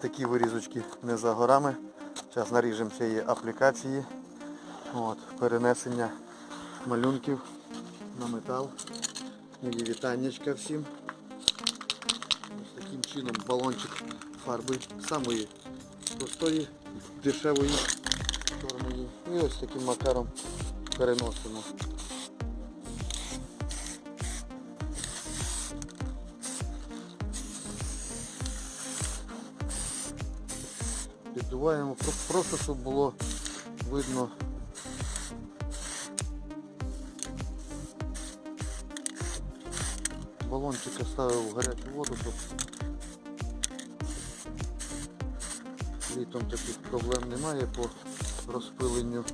такі вирізочки не за горами. Зараз наріжемо цієї аплікації. От, перенесення малюнків на метал. Мої вітаннячка всім. Ось таким чином балончик фарби самої простої, дешевої чорної. І ось таким макаром переносимо. Піддуваємо просто, щоб було видно. Балончик ставив в гарячу воду, щоб літом таких проблем немає по розпиленню